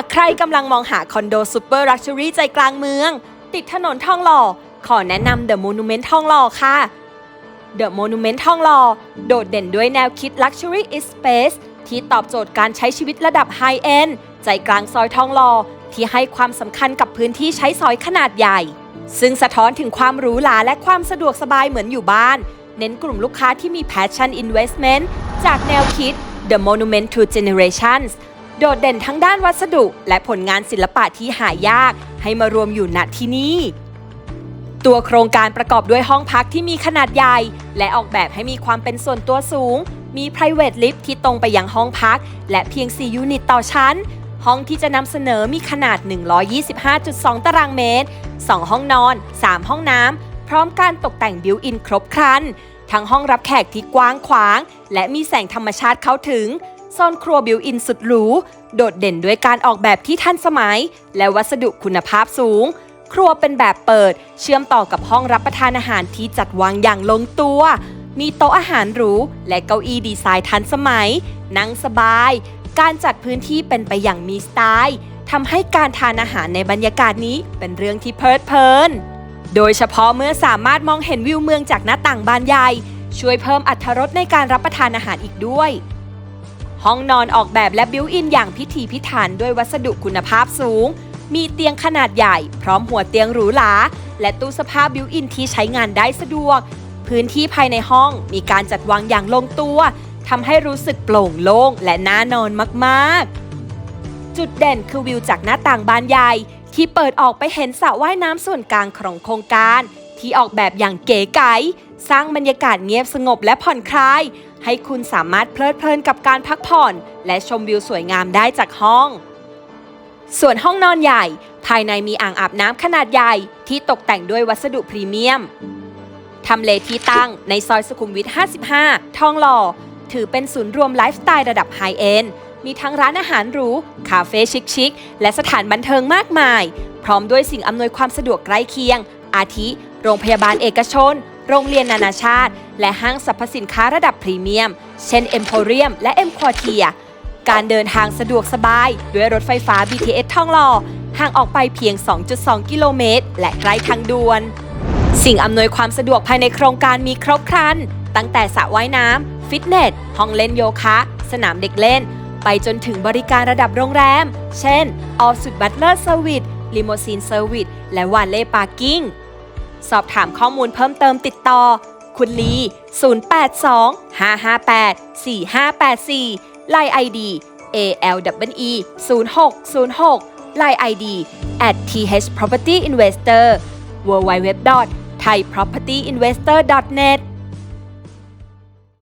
ากใครกำลังมองหาคอนโดซูเปอร์ลักชัวรี่ใจกลางเมือง ติดถนนทองหล่อ ขอแนะนำ The Monument ทองหล่อค่ะ The Monument ทองหล่อโดดเด่นด้วยแนวคิด Luxury is Space ที่ตอบโจทย์การใช้ชีวิตระดับ High End ใจกลางซอยทองหล่อที่ให้ความสำคัญกับพื้นที่ใช้สอยขนาดใหญ่ ซึ่งสะท้อนถึงความหรูหราและความสะดวกสบายเหมือนอยู่บ้าน เน้นกลุ่มลูกค้าที่มี Passion Investment จากแนวคิด The Monument to Generations โดดเด่นทั้งด้านวัสดุ และผลงานศิลปะที่หายาก ให้มารวมอยู่ณที่นี่ ตัวโครงการประกอบด้วยห้องพักที่มีขนาดใหญ่ และออกแบบให้มีความเป็นส่วนตัวสูง มี private lift ที่ตรงไปยังห้องพัก และเพียง 4 ยูนิตต่อชั้น ห้องที่จะนำเสนอมีขนาด 125.2 ตารางเมตร 2 ห้องนอน 3 ห้องน้ำพร้อมการตกแต่งบิวอินครบครันทั้งห้องรับแขกที่กว้างขวาง และมีแสงธรรมชาติเข้าถึง โซนครัวบิวอินสุดหรู โดดเด่นด้วยการออกแบบที่ทันสมัย และวัสดุคุณภาพสูง ครัวเป็นแบบเปิด เชื่อมต่อกับห้องรับประทานอาหารที่จัดวางอย่างลงตัว มีโต๊ะอาหารหรู และเก้าอี้ดีไซน์ทันสมัย นั่งสบาย การจัดพื้นที่เป็นไปอย่างมีสไตล์ทำให้การทานอาหารในบรรยากาศนี้เป็นเรื่องที่เพลิดเพลิน โดยเฉพาะเมื่อสามารถมองเห็นวิวเมืองจากหน้าต่างบานใหญ่ ช่วยเพิ่มอรรถรสในการรับประทานอาหารอีกด้วย ห้องนอนออกแบบและบิวอินอย่างพิถีพิถันด้วยวัสดุคุณภาพสูง มีเตียงขนาดใหญ่ พร้อมหัวเตียงหรูหรา และตู้เสภาพบิวอินที่ใช้งานได้สะดวก พื้นที่ภายในห้องมีการจัดวางอย่างลงตัว ทำให้รู้สึกโปร่งโล่งและน่านอนมากๆ จุดเด่นคือวิวจากหน้าต่างบานใหญ่ ที่เปิดออกไปเห็นสระว่ายน้ำส่วนกลางของโครงการ ที่ออกแบบอย่างเก๋ไก๋สร้างบรรยากาศเงียบสงบและผ่อนคลาย ให้คุณสามารถเพลิดเพลินกับการพักผ่อน และชมวิวสวยงามได้จากห้อง ส่วนห้องนอนใหญ่ ภายในมีอ่างอาบน้ำขนาดใหญ่ที่ตกแต่งด้วยวัสดุพรีเมียมทำเลที่ตั้งในซอยสุขุมวิท 55 ทองหล่อ ถือเป็นศูนย์รวมไลฟ์สไตล์ระดับไฮเอนด์มีทั้งร้านอาหารหรู คาเฟ่ชิคๆและสถานบันเทิงมากมาย พร้อมด้วยสิ่งอำนวยความสะดวกใกล้เคียง อาทิ โรงพยาบาลเอกชน โรงเรียนนานาชาติ และห้างสรรพสินค้าระดับพรีเมียม เช่นเอ็มโพเรียมและเอ็มควอเทียการเดินทางสะดวกสบาย ด้วยรถไฟฟ้า BTS ทองหล่อห่างออกไปเพียง 2.2 กิโลเมตร และใกล้ทางด่วน สิ่งอำนวยความสะดวกภายในโครงการมีครบครัน ตั้งแต่สระว่ายน้ำฟิตเนส ห้องเล่นโยคะ สนามเด็กเล่น ไปจนถึงบริการระดับโรงแรม เช่น ออสุดบัตเลอร์เซอร์วิสลิโมซีนเซอร์วิสและวานเล่ปาร์กิ้ง สอบถามข้อมูลเพิ่มเติมติดต่อ คุณลี 082 558 4584 ไลน์ ID ALWE 0606ไลน์ ID at th property investor www thaipropertyinvestor net